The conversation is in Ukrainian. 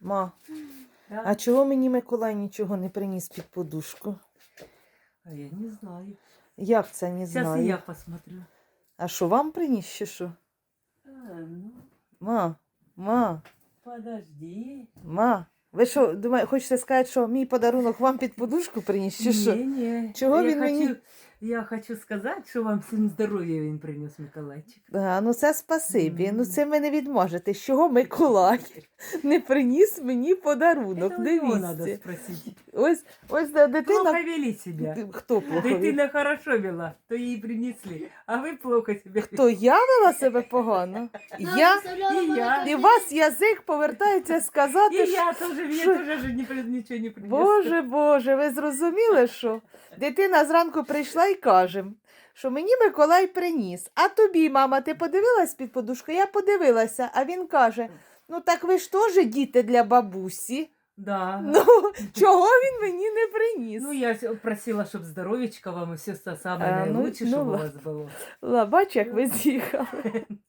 Ма, Да? а чого мені Миколай нічого не приніс під подушку? А я не знаю. Як це не Сейчас знаю? и я посмотрю. А що вам приніс чи що? А, ну, Ма, ма, подожди. ма. Ви що, думаєте, хочете сказати, що мій подарунок вам під подушку приніс, чи що? Не, не. Чого я він хочу, мені- Я хочу сказати, що вам всім здоров'я він приніс Миколайчик. А, ну це спасибі. Ну це ви не відможете. З чого Миколай не приніс мені подарунок? Это у него надо Дивіться. спросить. Ось, ось дитина. Плохо вели себя. Хто плохо? вів? Дитина хорошо вела, то їй принесли, а ви плохо себя То я вела себе погано? Я І я. і у вас язик повертається сказати, І що я теж, мені що- теж ж не, при- нічого не принесли. Боже Боже, ви зрозуміли, що дитина зранку прийшла і каже, що мені Миколай приніс. А тобі, мама, ти подивилась під подушку? Я подивилася, а він каже: ну так ви ж теж діти для бабусі. Да. Ну, чого він мені не приніс? Ну, я просила, щоб здоров'ячка вам і все саме ну, щоб ну, щоб у вас було. Бач, як ви з'їхали.